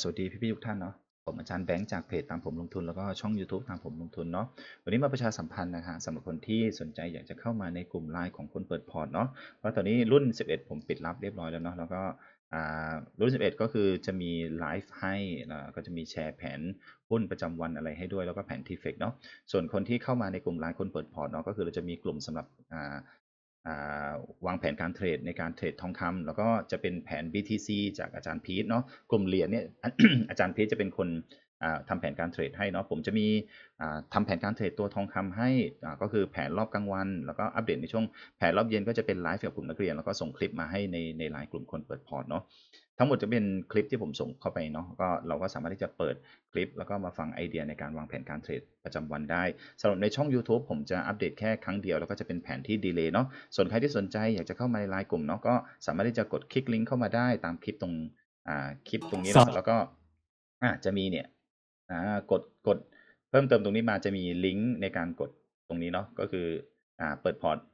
สวัสดีพี่ๆทุกท่านเนาะผมอาจารย์แบงค์จากเพจตามผมลงทุนแล้วก็ช่อง YouTube ตามผมลงทุนเนาะวันนี้มาประชาสัมพันธ์นะฮะสำหรับคนที่สนใจอยากจะเข้ามาในกลุ่มไลน์ของคนเปิดพอร์ตเนาะเพราะตอนนี้รุ่น 11 ผมปิดรับเรียบร้อยแล้วเนาะแล้วก็อ่ารุ่น 11 ก็คือจะมีไลฟ์ให้นะก็จะมีแชร์แผนหุ้นประจำวันอะไรให้ด้วยแล้วก็แผนทีเฟกเนาะส่วนคนที่เข้ามาในกลุ่มไลน์คนเปิดพอร์ตเนาะก็คือเราจะมีกลุ่มสำหรับ วางแผนการเทรดในการเทรดทองคำแล้วก็จะเป็นแผน BTC จากอาจารย์พีทเนาะกลุ่มเหรียญเนี่ยอาจารย์พีทจะเป็นคนทำทำแผนการเทรดให้เนาะผมจะมีทำทำแผนการเทรดตัวทองคำให้ก็คือแผนรอบกลางวัน แล้วก็อัปเดตในช่วงแผนรอบเย็นก็จะเป็นไลฟ์กับกลุ่มนักเรียนแล้วก็ส่งคลิปมาให้ในในไลน์กลุ่มคนเปิดพอร์ตเนาะ ทั้งหมดจะเป็นคลิปที่ผมส่งเข้าไปเนาะก็เราก็สามารถที่จะเปิดคลิป แล้วก็มาฟังไอเดียในการวางแผนการเทรดประจำวันได้สำหรับในช่อง YouTube ผมจะอัปเดตแค่ครั้งเดียว แล้วก็จะเป็นแผนที่ดีเลย์เนาะส่วนใครที่สนใจอยากจะเข้ามาในไลน์กลุ่มเนาะก็สามารถที่จะกดคลิกลิงก์เข้ามาได้ตามคลิปตรงอ่าคลิปตรงนี้ครัเนาะบแล้วก็อ่าจะมีเนี่ยอ่ากดกดเพิ่มเติมตรงนี้มาจะมีลิงก์ในการกดตรงนี้เนาะก็คืออ่าเปิดพอร์ตอ่าอ่า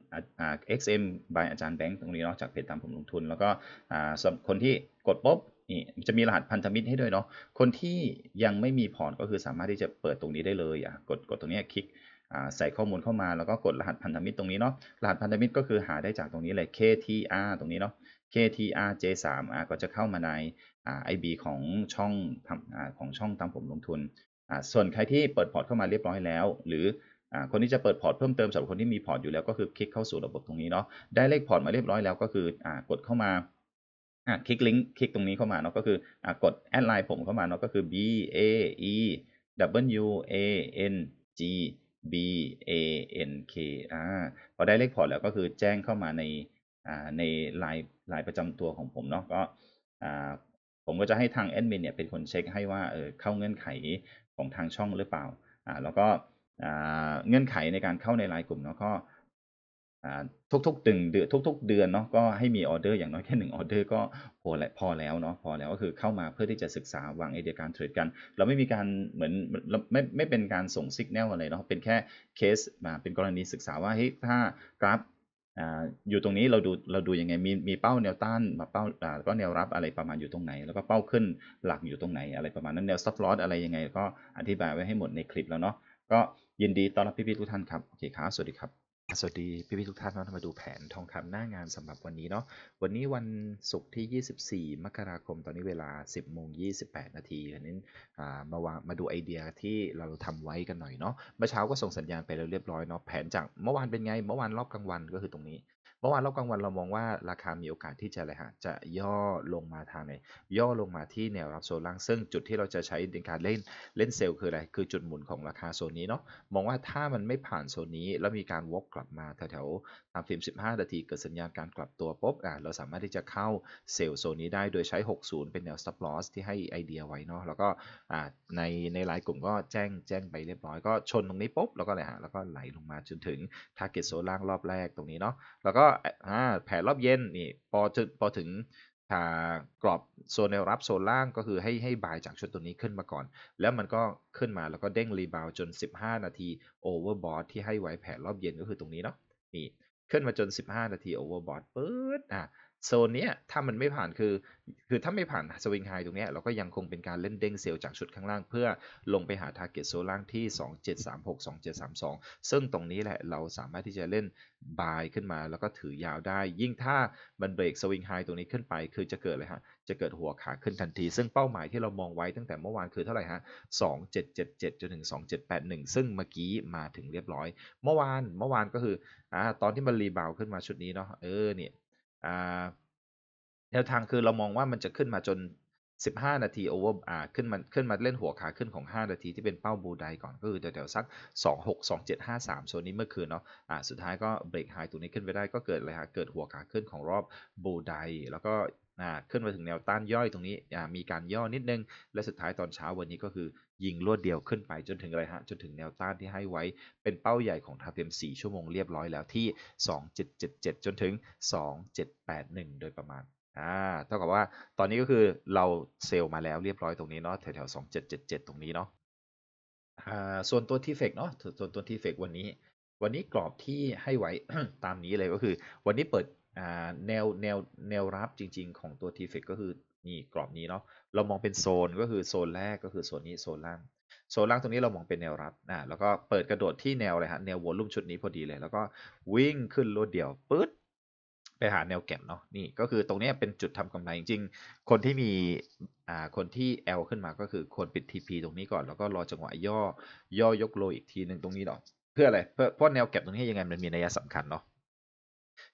XM by อาจารย์แบงค์ตรงนี้เนาะจากเพจตามผมลงทุน แล้วก็อ่าสำหรับคนที่กดปุ๊บนี่จะมีรหัสพันธมิตรให้ด้วยเนาะคนที่ยังไม่มีพอร์ตก็คือสามารถที่จะเปิดตรงนี้ได้เลยอะกดกดตรงนี้คลิกอ่าใส่ข้อมูลเข้ามาแล้วก็กดรหัสพันธมิตรตรงนี้เนาะรหัสพันธมิตรก็คือหาได้จากตรงนี้เลย KTR ตรงนี้เนาะ KTR J3 อ่าก็จะเข้ามาในอ่า IB ของช่องทำอ่าของช่องตามผมลงทุนอ่าส่วนใครที่เปิดพอร์ตเข้ามาเรียบร้อยแล้ว หรือ คนที่จะเปิดพอร์ตเพิ่มเติมสำหรับคนที่มีพอร์ตอยู่แล้วก็คือคลิกเข้าสู่ระบบตรงนี้เนาะได้เลขพอร์ตมาเรียบร้อยแล้วก็คืออกดเข้ามาคลิกลิงก์คลิกตรงนี้เข้ามาเนาะก็คืออกดแอดไลน์ผมเข้ามาเนาะก็คือ B A E W A N G B A N K อ่าพอได้เลขพอร์ตแล้วก็คือแจ้งเข้ามาในในไลน์ไลน์ประจำตัวของผมเนาะก็ผมก็จะให้ทางแอดมินเนี่ยเป็นคนเช็คให้ว่าเออเข้าเงื่อนไขของทางช่องหรือเปล่าอ่าแล้วก็ เงื่อนไขในการเข้าในไลน์กลุ่มเนาะก็ทุกๆตึงเดือนทุก ๆ เดือนเนาะก็ให้มีออเดอร์อย่างน้อยแค่หนึ่งออเดอร์ก็พอแล้วพอแล้วเนาะพอแล้วก็คือเข้ามาเพื่อที่จะศึกษาวางไอเดียการเทรดกัน เราไม่มีการเหมือนไม่ไม่เป็นการส่งสัญญาณอะไรเนาะเป็นแค่เคสมาเป็นกรณีศึกษาว่าเฮ้ยถ้ากราฟอยู่ตรงนี้เราดูเราดูยังไงมีมีเป้าแนวต้านมาเป้าก็แนวรับอะไรประมาณอยู่ตรงไหน แล้วก็เป้าขึ้นหลักอยู่ตรงไหนอะไรประมาณนั้นแนว stop loss อะไรยังไง ก็อธิบายไว้ให้หมดในคลิปแล้วเนาะก็ ยินดีต้อนรับพี่ๆทุกท่านครับโอเคครับสวัสดีครับสวัสดีพี่ๆทุกท่านเรามาดูแผนทองคำหน้างานสำหรับวันนี้เนาะวันนี้วันศุกร์ที่ 24 มกราคมตอนนี้เวลา 10โมง28 นาทีอันนี้มาวางมาดูไอเดียที่เราทำไว้กันหน่อยเนาะเมื่อเช้าก็ส่งสัญญาณไปแล้วเรียบร้อยเนาะแผนจากเมื่อวานเป็นไงเมื่อวานรอบกลางวันก็คือตรงนี้ เมื่อวานรอบกลางวันเรามองว่าราคามีโอกาสที่จะอะไรฮะจะย่อลงมาทางไหนย่อลงมาที่แนวรับโซนล่าง ซึ่งจุดที่เราจะใช้ในการเล่นเล่นเซลล์คืออะไร คือจุดหมุนของราคาโซนนี้เนาะมองว่าถ้ามันไม่ผ่านโซนนี้ แล้วมีการวกกลับมาแถวๆตามฟิล์ม 15 นาทีเกิดสัญญาณการกลับตัวปุ๊บอะเราสามารถที่จะเข้าเซลล์โซนนี้ได้โดยใช้ 60 เป็นแนว stop loss ที่ให้ไอเดียไว้เนาะแล้วก็อ่าในในไลน์กลุ่มก็แจ้งแจ้งไปเรียบร้อยก็ชนตรงนี้ปุ๊บแล้วก็อะไรฮะแล้วก็ไหลลงมาจนถึง target โซนล่างรอบแรกตรงนี้เนาะแล้วก็แผ่รอบเย็นนี่พอถึงพอถึงกรอบโซนแนวรับโซนล่างก็คือให้ให้บายจากชุดตัวนี้ขึ้นมาก่อน แล้วมันก็ขึ้นมาแล้วก็เด้งรีบาวจน 15 นาทีโอเวอร์บอทที่ให้ไว้แผ่รอบเย็นก็คือตรงนี้เนาะนี่ขึ้นมาจน 15 นาทีโอเวอร์บอทปื๊ดอะ โซนเนี้ยถ้ามันไม่ผ่านคือ คือถ้าไม่ผ่านสวิงไฮตรงเนี้ยเราก็ยังคงเป็นการเล่นเด้งเซลล์จากชุดข้างล่างเพื่อลงไปหาทาร์เก็ตโซนล่างที่ 2736 2732 ซึ่งตรงนี้แหละเราสามารถที่จะเล่นบายขึ้นมาแล้วก็ถือยาวได้ ยิ่งถ้ามันเบรกสวิงไฮตรงนี้ขึ้นไปคือจะเกิดอะไรฮะ จะเกิดหัวขาขึ้นทันที ซึ่งเป้าหมายที่เรามองไว้ตั้งแต่เมื่อวานคือเท่าไหร่ฮะ 2777จนถึง2781 ซึ่งเมื่อกี้มาถึงเรียบร้อย เมื่อวานเมื่อวานก็คืออ่าตอนที่มันรีบาวขึ้นมาชุดนี้เนาะเออเนี่ย แนวทางคือเรามองว่ามันจะขึ้นมาจน 15 นาทีโอเวอร์อ่าขึ้นมาขึ้นมาเล่นหัวขาขึ้นของ 5 นาทีที่เป็นเป้าบูไดก่อนก็คือแถวๆสัก 26 27 53โซนนี้เมื่อคืนเนาะอ่าสุดท้ายก็เบรกไฮตัวนี้ขึ้นไปได้ก็เกิดอะไรฮะเกิดหัวขาขึ้นของรอบบูไดแล้วก็ อ่าขึ้นมาถึงแนวต้านย่อยตรงนี้มีการย่อนิดนึง และสุดท้ายตอนเช้าวันนี้ก็คือยิงรวดเดียวขึ้นไปจนถึงอะไรฮะจนถึงแนวต้านที่ให้ไว้เป็นเป้าใหญ่ของทาเทม4 ชั่วโมงเรียบร้อยแล้วที่ 2777 จนถึง 2781 โดยประมาณอ่าเท่ากับว่าตอนนี้ก็คือเราเซลล์มาแล้วเรียบร้อยตรงนี้เนาะแถวๆ2777 ตรงนี้เนาะอ่าส่วนตัวทีเฟกเนาะส่วนตัวทีเฟกวันนี้วันนี้กรอบที่ให้ไว้ตามนี้เลยก็คือ วันนี้เปิด แนวแนวแนวรับจริง ๆ ของตัว t f เฟก็คือนี่กรอบนี้เนาะเรามองเป็นโซนก็คือโซนแรกก็คือโซนนี้โซนล่างโซนล่างตรงนี้เรามองเป็นแนวรับนะแล้วก็เปิดกระโดดที่แนวเลยฮะแนววอลลุ่มชุดนี้พอดีเลย แล้วก็วิ่งขึ้นรวดเดียวปึ๊ดไปหาแนวแก็บเนาะนี่ก็คือตรงนี้เป็นจุดทำกำไรจริงๆ คนที่มีอ่าคนที่ L ขึ้นมาก็คือควรปิด TP ตรงนี้ก่อนแล้วก็รอจังหวะย่อย่อยกโลอีกทีหนึ่งตรงนี้เนาะเพื่ออะไรเพื่อเพราะแนวแก็บตรงนี้ยังไงมันมีนัยสำคัญเนาะ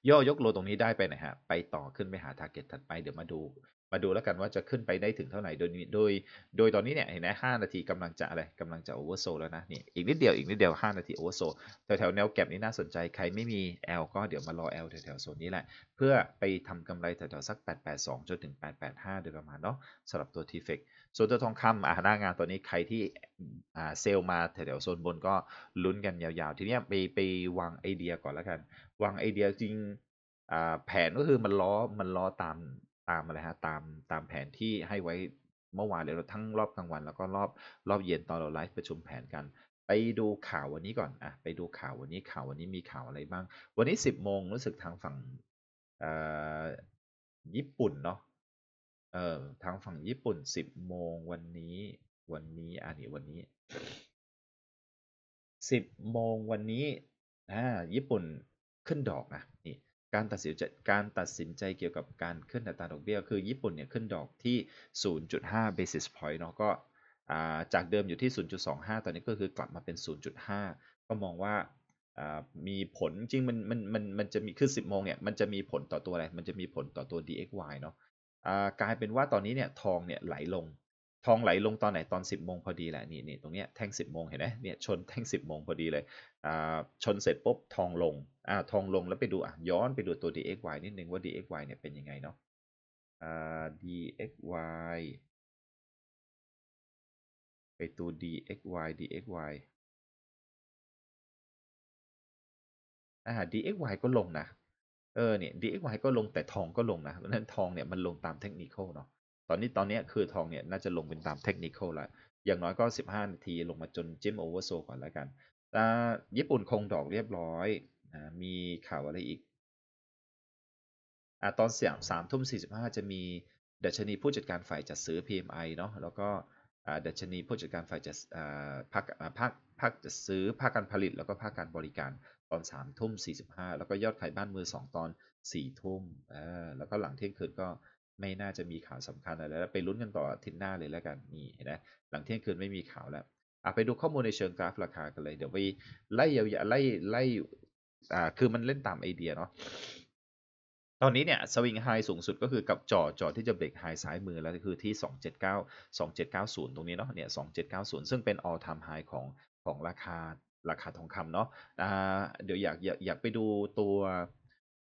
ย่อยกโลตรงนี้ได้ไปนะฮะไปต่อขึ้นไปหา target ถัดไปเดี๋ยวมาดู มาดูแล้วกันว่าจะขึ้นไปได้ถึงเท่าไหร่ โดยโดยโดยตอนนี้เนี่ยเห็นไหมห้านาทีกำลังจะอะไรกำลังจะโอเวอร์โซแล้วนะนี่อีกนิดเดียวอีกนิดเดียวห้านาทีโอเวอร์โซแถวแถวแนวแก็บนี้น่าสนใจใครไม่มี L ก็เดี๋ยวมารอ L แถวแถวโซนนี้แหละ เพื่อไปทำกำไรแถวแถวสัก 882 จนถึง 885 โดยประมาณเนาะสำหรับตัว t f เฟกส่วนตัวทองคำอ่าหน้างานตัวนี้ใครที่อ่าเซลมาแถวแถวโซนบนก็ลุ้นกันยาวๆ ทีนี้ไปไปวางไอเดียก่อนแล้วกัน วางไอเดียจริงอ่าแผนก็คือมันล้อมันล้อตาม ตามอะไรฮะตามตามแผนที่ให้ไว้เมื่อวานเลยเราทั้งรอบกลางวัน แล้วก็รอบรอบเย็นตอนเราไลฟ์ประชุมแผนกัน ไปดูข่าววันนี้ก่อนอะไปดูข่าววันนี้ข่าววันนี้มีข่าวอะไรบ้าง วันนี้สิบโมงรู้สึกทางฝั่งญี่ปุ่นเนาะเออทางฝั่งญี่ปุ่นสิบโมงวันนี้วันนี้อ่านี่วันนี้สิบโมงวันนี้อ่าญี่ปุ่นขึ้นดอกนะนี่ การตัดสินใจการตัดสินใจเกี่ยวกับการขึ้นอัตราดอกเบี้ยคือญี่ปุ่นเนี่ยขึ้นดอกที่ 0.5 basis point เนาะก็จากเดิมอยู่ที่ 0.25 ตอนนี้ก็คือกลับมาเป็น 0.5 ก็มองว่ามีผลจริงมันมันมันมันจะมีคือ10 โมงเนี่ยมันจะมีผลต่อตัวอะไร มันจะมีผลต่อตัว DXY เนาะกลายเป็นว่าตอนนี้เนี่ยทองเนี่ยไหลลง ทองไหลลงตอนไหนตอน 10โมงพอดีแหละนี่นี่ตรงเนี้ยแท่ง 10โมงเห็นไหมเนี่ยชนแท่ง 10โมงพอดีเลยอ่าชนเสร็จปุ๊บทองลงอ่าทองลงแล้วไปดูอะย้อนไปดูตัว DXY นิดนึงว่า DXY เนี่ยเป็นยังไงเนาะอ่า DXY ไปตัว DXY DXY อ่า DXY ก็ลงนะเออเนี่ย DXY ก็ลงแต่ทองก็ลงนะเพราะนั้นทองเนี่ยมันลงตามเทคนิคเนาะ ตอนนี้ตอนนี้คือทองเนี่ยน่าจะลงเป็นตามเทคนิคแล้ว อย่างน้อยก็ 15 นาทีลงมาจนจิ้มโอเวอร์โซก่อนแล้วกันอ่ญี่ปุ่นคงดอกเรียบร้อยอ่ามีข่าวอะไรอีกอ่าตอนเสียงสามทุ่มสี่สิบห้าจะมีดัชนีผู้จัดการฝ่ายจัดซื้อ PMI เนาะแล้วก็ดัชนีผู้จัดการฝ่ายจัดภาคภาคภาคจัดซื้อภาคการผลิต แล้วก็ภาคการบริการตอนสามทุ่มสี่สิบห้าแล้วก็ยอดขายบ้านมือสองตอนสี่ทุ่มแล้วก็หลังเที่ยงคืนก็ ไม่น่าจะมีข่าวสำคัญอะไรแล้วไปลุ้นกันต่อทิศหน้าเลยแล้วกันนี่เห็นไหมหลังเที่ยงคืนไม่มีข่าวแล้วอะไปดูข้อมูลในเชิงกราฟราคากันเลย เดี๋ยวไปไล่ยาวๆไล่ไล่อ่าคือมันเล่นตามไอเดียเนาะตอนนี้เนี่ยสวิงไฮสูงสุดก็คือกับจอจอที่จะเบรกไฮซ้ายมือแล้วคือที่ 279 2790 ตรงนี้เนาะเนี่ย2790 ซึ่งเป็น all time high ของของราคาราคาทองคำเนาะอ่าเดี๋ยวอยากอยากอยากไปดูตัว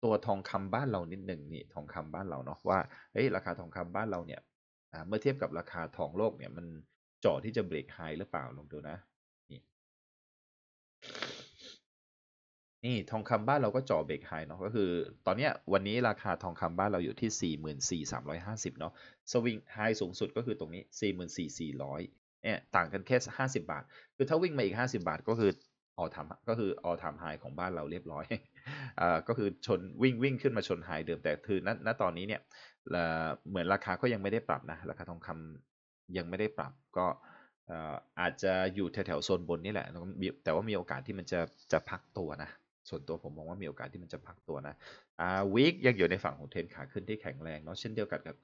ตัวทองคำบ้านเรานิดหนึ่งนี่ทองคำบ้านเราเนาะว่าเฮ้ยราคาทองคำบ้านเราเนี่ยเมื่อเทียบกับราคาทองโลกเนี่ยมันจ่อที่จะเบรกไฮหรือเปล่าลองดูนะนี่นี่ทองคำบ้านเราก็จ่อเบรกไฮเนาะก็คือ ตอนนี้วันนี้ราคาทองคำบ้านเราอยู่ที่44,350เนาะสวิงไฮสูงสุดก็คือตรงนี้44,400เนี่ยต่างกันแค่50บาท คือถ้าวิ่งมาอีก50บาทก็คือออทำก็คือออทำไฮของบ้านเราเรียบร้อย ก็คือชนวิ่งวิ่งขึ้นมาชนไฮเดิมแต่คือณณตอนนี้เนี่ยเหมือนราคาก็ยังไม่ได้ปรับนะราคาทองคำยังไม่ได้ปรับก็อาจจะอยู่แถวๆโซนบนนี่แหละ แต่ว่ามีโอกาสที่มันจะจะพักตัวนะ ส่วนตัวผมมองว่ามีโอกาสที่มันจะพักตัวนะอ่าวีคยังอยู่ในฝั่งของเทรนขาขึ้นที่แข็งแรงเนาะเช่นเดียวกันกับ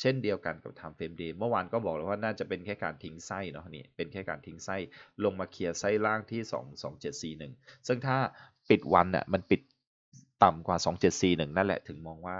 เช่นเดียวกันกับทำเฟรมเดย์เมื่อวานก็บอกแล้วว่าน่าจะเป็นแค่การทิ้งไส้เนาะนี่เป็นแค่การทิ้งไส้ลงมาเคลียร์ไส้ล่างที่ 2 2 7 4 1 ซึ่งถ้า ปิดวันน่ะมันปิดต่ำกว่า 2741 นั่นแหละถึงมองว่า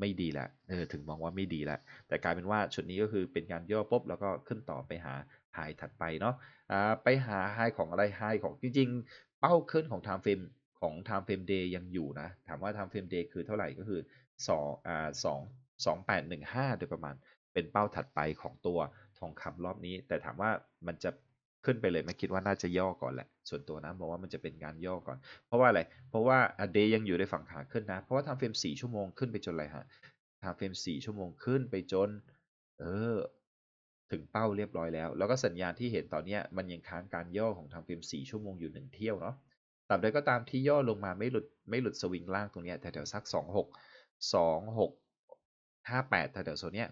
ไม่ดีแล้วเออถึงมองว่าไม่ดีแล้วแต่กลายเป็นว่าชุดนี้ก็คือเป็นการย่อปุ๊บแล้วก็ขึ้นต่อไปหาไฮถัดไปเนาะอ่าไปหาไฮของอะไรไฮของจริงๆ เป้าขึ้นของ time frame ของ time frame day ยังอยู่นะ ถามว่า time frame day คือเท่าไหร่ก็คือ2อ่า2 2815 โดยประมาณเป็นเป้าถัดไปของตัวทองคำรอบนี้ แต่ถามว่ามันจะ ขึ้นไปเลยไม่คิดว่าน่าจะย่อก่อนแหละ ส่วนตัวนะบอกว่ามันจะเป็นการย่อก่อน เพราะว่าอะไร เพราะว่าเดย์ยังอยู่ในฝั่งขาขึ้นนะ เพราะว่าทำเฟรม4ชั่วโมงขึ้นไปจนอะไรฮะทำเฟรม4ชั่วโมงขึ้นไปจน เออ ถึงเป้าเรียบร้อยแล้ว แล้วก็สัญญาณที่เห็นตอนนี้มันยังค้างการย่อของทำเฟรม4ชั่วโมงอยู่1เที่ยวเนาะตราบใดก็ตามที่ย่อลงมาไม่หลุดไม่หลุดสวิงล่างตรงนี้แถวๆสักสองหกสองหกห้าแปดแถวๆโซนเนี้ย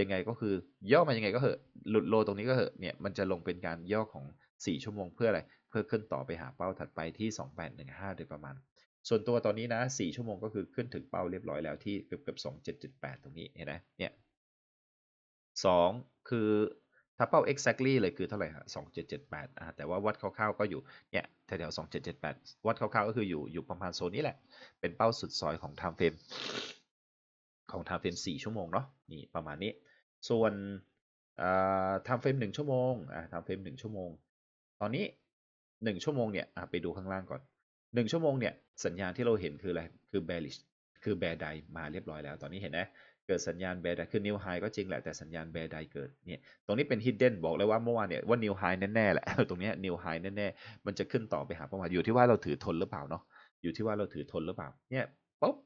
ยังไงก็คือย่อมายังไงก็เหอะหลุดโลตรงนี้ก็เหอะเนี่ยมันจะลงเป็นการย่อของ 4 ชั่วโมงเพื่ออะไร เพื่อขึ้นต่อไปหาเป้าถัดไปที่ 2815โดยประมาณ ส่วนตัวตอนนี้นะ 4 ชั่วโมงก็คือขึ้นถึงเป้าเรียบร้อยแล้วที่เกือบเกือบ27.8 ตรงนี้เห็นไหมเนี่ยสองคือถ้าเป้า exactly เลยคือเท่าไหร่ฮะ2778อ่าแต่ว่าวัดคร่าวๆก็อยู่ เนี่ยแถวๆ2778 วัดคร่าวๆก็คืออยู่อยู่ประมาณโซนนี้แหละ เป็นเป้าสุดซอยของ time frame ของ time frame 4 ชั่วโมงเนาะ นี่ประมาณนี้ ส่วนอ่า time frame 1ชั่วโมงอ่า time frame 1ชั่วโมง ตอนนี้1ชั่วโมงเนี่ยไปดูข้างล่างก่อน1ชั่วโมงเนี่ยสัญญาณที่เราเห็นคืออะไร คือ bearish คือ bear d i มาเรียบร้อยแล้ว ตอนนี้เห็นไหมเกิดสัญญาณ bear d i คือ new high ก็จริงแหละ แต่สัญญาณ bear d i เกิดเนี่ยตรงนี้เป็น hidden บอกเลยว่าเมื่อวานเนี่ยว่า new high แน่ๆแหละ ตรงนี้ new high แน่ๆมันจะขึ้นต่อไปหาเป้าหมายอยู่ที่ว่าเราถือทนหรือเปล่าเนาะอยู่ที่ว่าเราถือทนหรือเปล่าเนี่ยปุ๊บ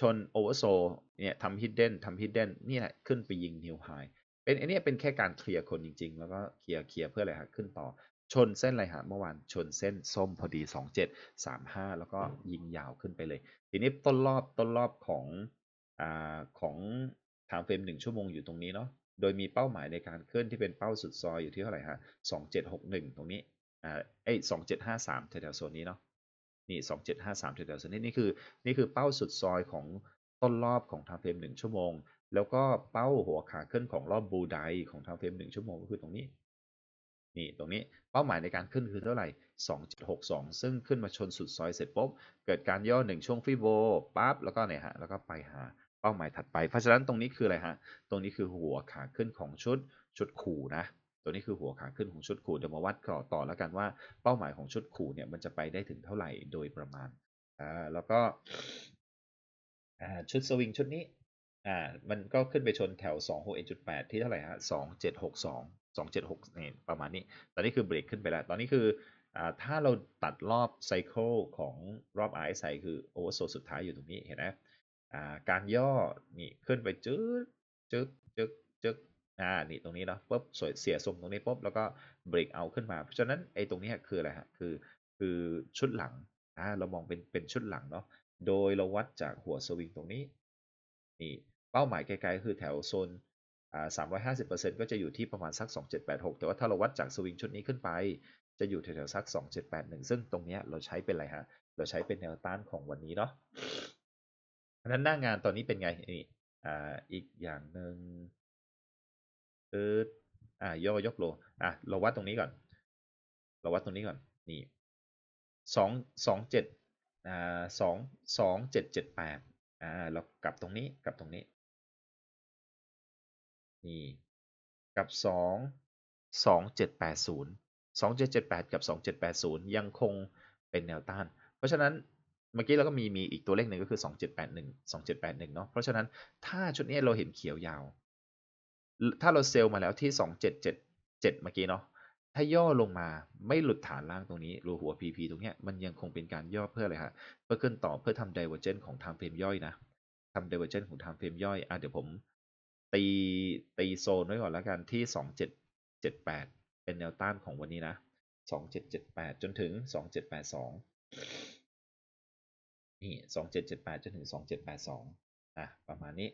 ชน oversold เนี่ยทำ hidden ทำ hidden นี่แหละขึ้นไปยิง new high เป็นอันนี้เป็นแค่การเคลียร์คนจริง ๆ แล้วก็เคลียร์เคลียร์เพื่ออะไรฮะขึ้นต่อชนเส้นอะไรฮะเมื่อวานชนเส้นส้มพอดี 27 35 แล้วก็ยิงยาวขึ้นไปเลย ทีนี้ต้นรอบต้นรอบของอ่าของทางเฟรมหนึ่งชั่วโมงอยู่ตรงนี้เนาะโดยมีเป้าหมายในการเคลื่อนที่เป็นเป้าสุดซอยอยู่ที่เท่าไหร่ฮะ2761 ตรงนี้อ่าเอ้2753แถวๆโซนนี้เนาะ นี่2753แถวๆโซนนี้นี่คือนี่คือเป้าสุดซอยของต้นรอบของทางเฟรมหนึ่งชั่วโมง แล้วก็เป้าหัวขาขึ้นของรอบบูไดของทางเฟรมหนึ่งชั่วโมงก็คือตรงนี้นี่ตรงนี้เป้าหมายในการขึ้นคือเท่าไหร่ 2.62 ซึ่งขึ้นมาชนสุดซอยเสร็จปุ๊บ เกิดการย่อ1ช่วงฟิโบปั๊บแล้วก็เนี่ยฮะแล้วก็ไปหาเป้าหมายถัดไป เพราะฉะนั้นตรงนี้คืออะไรฮะ ตรงนี้คือหัวขาขึ้นของชุดชุดขู่นะ ตัวนี้คือหัวขาขึ้นของชุดขู่เดี๋ยวมาวัดต่อต่อแล้วกันว่าเป้าหมายของชุดขู่เนี่ยมันจะไปได้ถึงเท่าไหร่โดยประมาณอ่าแล้วก็อ่าชุดสวิงชุดนี้อ่ามันก็ขึ้นไปชนแถว 261.8 ที่เท่าไหร่ฮะ2762 276นี่ประมาณนี้ ตอนนี้คือเบรกขึ้นไปแล้ว ตอนนี้คืออ่าถ้าเราตัดรอบไซเคิลของรอบ RSI คือโอเวอร์โซสุดท้ายอยู่ตรงนี้เห็นไหมอ่าการย่อนี่ขึ้นไปจึ๊กจึ๊กจึ๊กจึ๊ก อ่านี่ตรงนี้เนาะปุ๊บสวยเสียทรงตรงนี้ปุ๊บแล้วก็เบรกเอาขึ้นมา เพราะฉะนั้นไอ้ตรงนี้คืออะไรฮะคือคือชุดหลังอ่าเรามองเป็นเป็นชุดหลังเนาะโดยเราวัดจากหัวสวิงตรงนี้นี่เป้าหมายไกลๆคือแถวโซนอ่าสามร้อยห้าสิบเปอร์เซ็นต์ก็จะอยู่ที่ประมาณสักสองเจ็ดแปดหกแต่ว่าถ้าเราวัดจากสวิงชุดนี้ขึ้นไป จะอยู่แถวๆสักสองเจ็ดแปดหนึ่งซึ่งตรงนี้เราใช้เป็นอะไรฮะเราใช้เป็นแนวต้านของวันนี้เนาะอันนั้นหน้างานตอนนี้เป็นไงนี่อ่าอีกอย่างหนึ่ง เอออ่าย่อยกโลอะเราวัดตรงนี้ก่อน เราวัดตรงนี้ก่อนนี่สองสองเจ็ดอ่าสองสองเจ็ดเจ็ดแปดอ่าเรากลับตรงนี้กลับตรงนี้นี่กับสองสองเจ็ดแปดศูนย์สองเจ็ดเจ็ดแปดกับสองเจ็ดแปดศูนย์ยังคงเป็นแนวต้าน เพราะฉะนั้นเมื่อกี้เราก็มีมีอีกตัวเลขหนึ่งก็คือสองเจ็ดแปดหนึ่งสองเจ็ดแปดหนึ่งเนาะ เพราะฉะนั้นถ้าชุดนี้เราเห็นเขียวยาว ถ้าเราเซลล์มาแล้วที่สองเจ็ดเมื่อกี้เนาะถ้าย่อลงมาไม่หลุดฐานล่างตรงนี้รูหัว PP ตรงเนี้ยมันยังคงเป็นการย่อเพื่ออะไรฮะเพื่อขึ้นต่อเพื่อทำ divergence ของ time frame ย่อยนะทำ divergence ของ time frame ย่อยอะเดี๋ยวผมตีตีโซนไว้ก่อนแล้วกันที่สองเจ็ดเป็นแนวต้านของวันนี้นะสองเจ็ดเจ็ดแปดจนถึงสองเจ็ดแปดสองนี่สองเจ็ดเจ็ดแปดจนถึงสองเจ็ดแปดสองอะ ประมาณนี้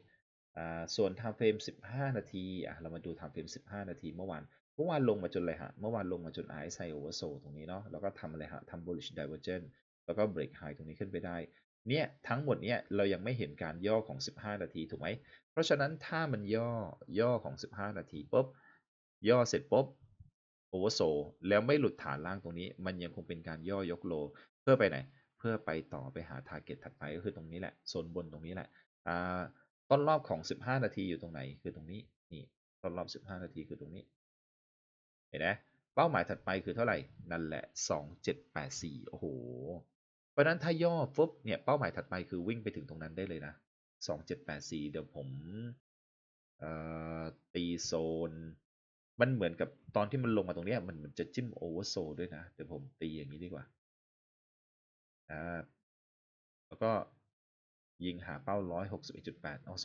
ส่วน time frame สิบห้านาทีอะเรามาดู time frame สิบห้านาทีเมื่อวานเมื่อวานลงมาจนอะไรฮะเมื่อวานลงมาจน RSI oversold ตรงนี้เนาะแล้วก็ทำอะไรฮะทำ bullish divergence แล้วก็ break high ตรงนี้ขึ้นไปได้เนี่ยทั้งหมดเนี่ยเรายังไม่เห็นการย่อของ 15 นาทีถูกไหม เพราะฉะนั้นถ้ามันย่อย่อของ 15 นาทีปุ๊บย่อเสร็จปุ๊บโอเวอร์โซแล้วไม่หลุดฐานล่างตรงนี้ มันยังคงเป็นการย่อยกโล เพื่อไปไหน เพื่อไปต่อไปหาทาร์เก็ตถัดไปก็คือตรงนี้แหละโซนบนตรงนี้แหละอ่า ต้นรอบของ 15 นาทีอยู่ตรงไหนคือตรงนี้นี่ต้นรอบ 15 นาทีคือตรงนี้ เห็นไหมเป้าหมายถัดไปคือเท่าไหร่นั่นแหละ 2784 โอ้โห เพราะนั้นถ้าย่อปุ๊บเนี่ยเป้าหมายถัดไปคือวิ่งไปถึงตรงนั้นได้เลยนะ 2784 เดี๋ยวผมตีโซน มันเหมือนกับตอนที่มันลงมาตรงนี้มันมือนจะจิ้มโอเวอร์โซด้วยนะ เดี๋ยวผมตีอย่างนี้ดีกว่าอ่าแล้วก็ ยิงหาเป้า 161.8 เอา 27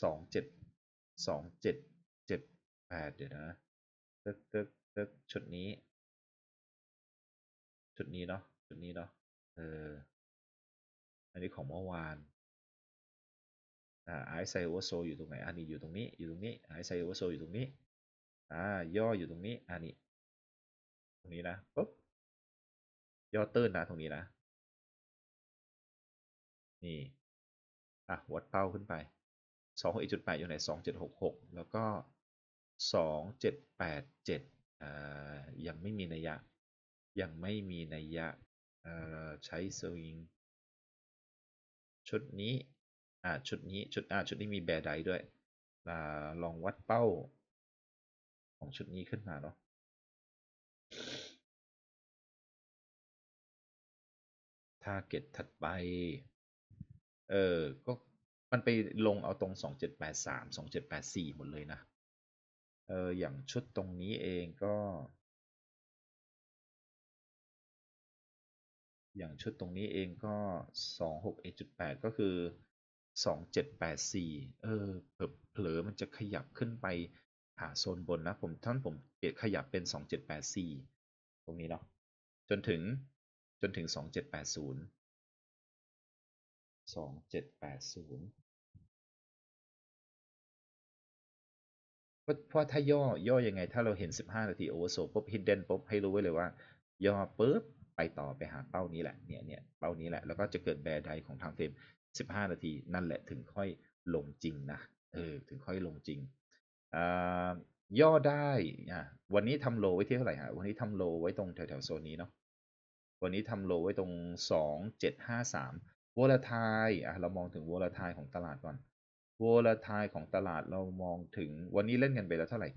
27 2778 เดี๋ยวนะตึกตึกตึกชุดนี้ ชุดนี้เนาะ ชุดนี้เนาะ เออ อันนี้ของเมื่อวาน อ่าไอไซโอโซอยู่ตรงไหน อันนี้อยู่ตรงนี้ อยู่ตรงนี้ไอไซโอโซอยู่ตรงนี้ อ่า ย่ออยู่ตรงนี้ อันนี้ ตรงนี้นะ ปุ๊บ ย่อตื้นนะ ตรงนี้นะ นี่อะวัดเป้าขึ้นไปสองหกจุดแปดอยู่ไหนสองเจ็ดหกหกแล้วก็สองเจ็ดแปดเจ็ดอ่ายังไม่มีนัยยะ ยังไม่มีนัยยะเอ่อใช้สวิงชุดนี้อ่าชุดนี้ชุดอ่าชุดนี้มีแบร์ไดด้วยอ่าลองวัดเป้า ของชุดนี้ขึ้นมาเนาะทาร์เก็ตถัดไป เออ ก็มันไปลงเอาตรง 2783 2784 หมดเลยนะ เออ อย่างชุดตรงนี้เองก็ อย่างชุดตรงนี้เองก็ 261.8ก็คือ 2784 เออเผลอเผลอมันจะขยับขึ้นไปหาโซนบนนะ ผมท่านผมเปลี่ยนขยับเป็น 2784 ตรงนี้เนาะ จนถึง จนถึง 2780 2780เพราะเพราะถ้าย่อย่อยังไง ถ้าเราเห็น 15 นาทีโอเวอร์โซปุ๊บ hidden ปุ๊บให้รู้ไว้เลยว่า ย่อปุ๊บไปต่อไปหาเป้านี้แหละเนี่ยเนี่ยเป้านี้แหละ แล้วก็จะเกิดแบร์ไดของทางเฟรม15 นาที นั่นแหละถึงค่อยลงจริงนะเออถึงค่อยลงจริงอ่าย่อได้อะวันนี้ทำโลไว้ที่เท่าไหร่ฮะวันนี้ทำโลไว้ตรงแถวๆโซนนี้เนาะวันนี้ทำโลไว้ตรง 2753 วอลทายอะเรามองถึงวอลทายของตลาดก่อนวอลทายของตลาดเรามองถึงวันนี้เล่นกันไปแล้วเท่าไหร่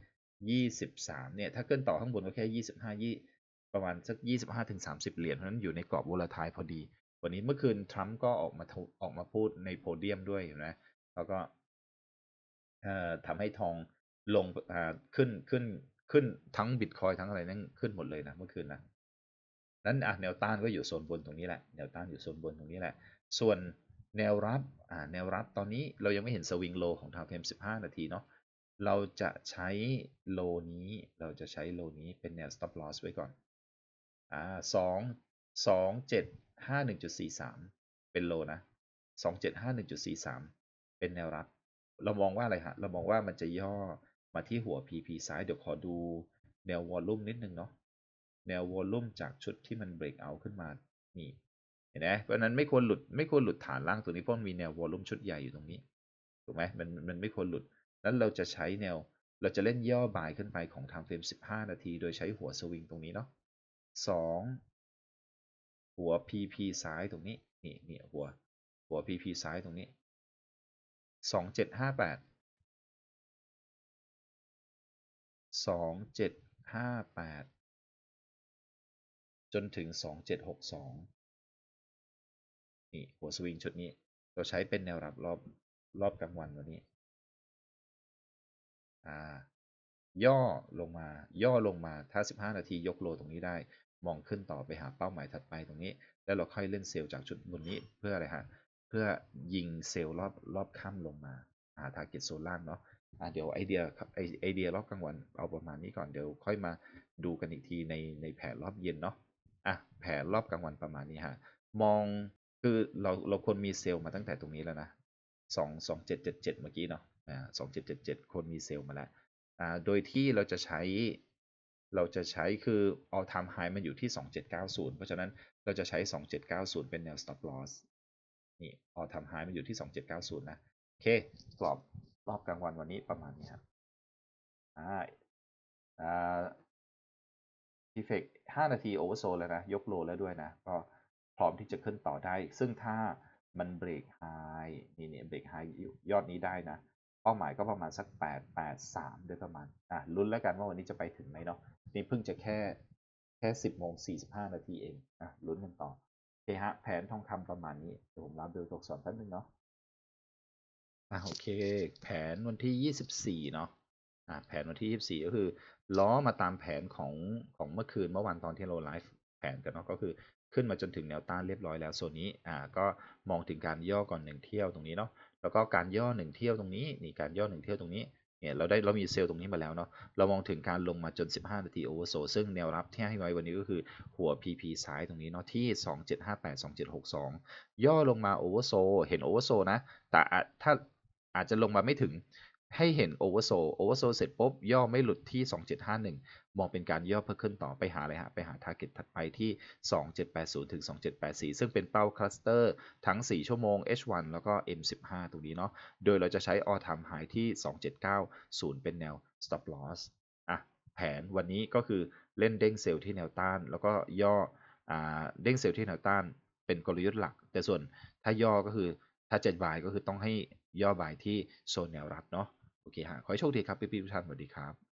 23 เนี่ย ถ้าเกินต่อข้างบนก็แค่ 25ยี่ประมาณสัก 25ถึง30 เหรียญเพราะนั้นอยู่ในกรอบวอลทายพอดี วันนี้เมื่อคืนทรัมป์ก็ออกมาออกมาพูดในโพเดียมด้วยนไหมแล้วก็เอ่อทำให้ทองลงขึ้นขึ้นขึ้นทั้งบิตคอยทั้งอะไรนั่นขึ้นหมดเลยนะเมื่อคืนนะนั้นอะแนวต้านก็อยู่โซนบนตรงนี้แหละแนวต้านอยู่โซนบนตรงนี้แหละ ส่วนแนวรับแนวรับตอนนี้เรายังไม่เห็นสวิงโลของทางเฟรม15 นาทีเนาะเราจะใช้โลนี้เราจะใช้โลนี้เป็นแนว stop loss ไว้ก่อนอ่าสองสองเจ็ดห้าหนึ่งจุดสี่สามเป็นโลนะสองเจ็ดห้าหนึ่งจุดสี่สามเป็นแนวรับ เรามองว่าอะไรฮะ เรามองว่ามันจะย่อมาที่หัว PP ซ้ายเดี๋ยวขอดูแนววอลลุ่มนิดนึงเนาะแนววอลลุ่มจากชุดที่มันเบรกเอาขึ้นมานี่ เห็นไหมเพราะนั้นไม่ควรหลุดไม่ควรหลุดฐานล่างตัวนี้เพราะมีแนววอลลุ่มชุดใหญ่อยู่ตรงนี้ถูกไหมมันมันไม่ควรหลุดนั้นเราจะใช้แนวเราจะเล่นย่อบ่ายขึ้นไปของทางเฟรม 15 นาที โดยใช้หัวสวิงตรงนี้เนาะ2หัว PP ซ้ายตรงนี้นี่นี่หัวหัว PP ซ้ายตรงนี้ 2758 2758 จนถึง 2762 นี่หัวสวิงชุดนี้ เราใช้เป็นแนวรับรอบรอบกลางวันวันนี้อ่าย่อลงมา ย่อลงมาถ้า 15 นาทียกโลตรงนี้ได้ มองขึ้นต่อไปหาเป้าหมายถัดไปตรงนี้ แล้วเราค่อยเล่นเซลล์จากชุดบนนี้เพื่ออะไรฮะ เพื่อยิงเซลล์รอบรอบค่ำลงมา หาทาร์เก็ตโซนล่างเนาะอ่าเดี๋ยวไอเดียไอไอเดียรอบกลางวันเอาประมาณนี้ก่อนเดี๋ยวค่อยมาดูกันอีกทีในในแผนรอบเย็นเนาะอะแผนรอบกลางวันประมาณนี้ฮะ มอง คือเราเราควรมีเซลล์มาตั้งแต่ตรงนี้แล้วนะสองสองเจ็ดเจ็ดเจ็ดเมื่อกี้เนาะอ่าสองเจ็ดเจ็ดเจ็ดคนมีเซลล์มาแล้วอ่าโดยที่เราจะใช้เราจะใช้คือ all time high มันอยู่ที่ 2790 เพราะฉะนั้นเราจะใช้ 2790 เป็นแนว stop loss นี่ all time high มันอยู่ที่ 2790 นะ โอเค กรอบรอบกลางวันวันนี้ประมาณนี้ครับอ่าอ่า effect 5นาที oversold แล้วนะ ยกโลแล้วด้วยนะ ก็ พร้อมที่จะขึ้นต่อได้ ซึ่งถ้ามันเบรกไฮนี่เนี่ยเบรกไฮยอดนี้ได้นะ เป้าหมายก็ประมาณสัก 8 8 3 โดยประมาณ อะลุ้นแล้วกันว่าวันนี้จะไปถึงไหมเนาะนี่เพิ่งจะแค่แค่ 10โมง45 นาทีเอง อะลุ้นกันต่อโอเคฮะ แผนทองคำประมาณนี้เดี๋ยวผมรับเบลตกสอนแป๊บนึงเนาะอะโอเค แผนวันที่ 24 เนาะอะแผนวันที่ 24 ก็คือ ล้อมาตามแผนของของเมื่อคืนเมื่อวานตอนที่เราไลฟ์แผนกันเนาะก็คือ ขึ้นมาจนถึงแนวต้านเรียบร้อยแล้วโซนนี้อ่าก็มองถึงการย่อก่อนหนึ่งเที่ยวตรงนี้เนาะแล้วก็การย่อหนึ่งเที่ยวตรงนี้นี่การย่อหนึ่งเที่ยวตรงนี้เนี่ยเราได้เรามีเซลล์ตรงนี้มาแล้วเนาะเรามองถึงการลงมาจน 15 นาทีโอเวอร์โซซึ่งแนวรับที่ให้ไว้วันนี้ก็คือหัว PP ซ้ายตรงนี้เนาะที่ 2758 2762 ย่อลงมาโอเวอร์โซเห็นโอเวอร์โซนะแต่ถ้าอาจจะลงมาไม่ถึง ให้เห็นโอเวอร์โซโอเวอร์โซเสร็จปุ๊บ ย่อไม่หลุดที่ 2751 มองเป็นการย่อเพื่อขึ้นต่อไปหาอะไรฮะ ไปหา t a r g e t ถัดไปที่ 2780 ถึง 2784 ซึ่งเป็นเป้าคลัสเตอร์ทั้ง 4 ชั่วโมง H1 แล้วก็ M15 ตรงนี้เนาะ โดยเราจะใช้ all time high ที่ 2790 เป็นแนว stop loss อะ แผนวันนี้ก็คือเล่นเด้งเซลล์ที่แนวต้าน แล้วก็ย่ออ่าเด้งเซลล์ที่แนวต้าน เป็นกลยุทธ์หลัก แต่ส่วนถ้าย่อก็คือถ้าเจ็ดบายก็คือต้องให้ย่อบายที่โซนแนวรับเนาะ โอเคฮะขอให้โชคดีครับพี่ๆทุกท่านสวัสดีครับ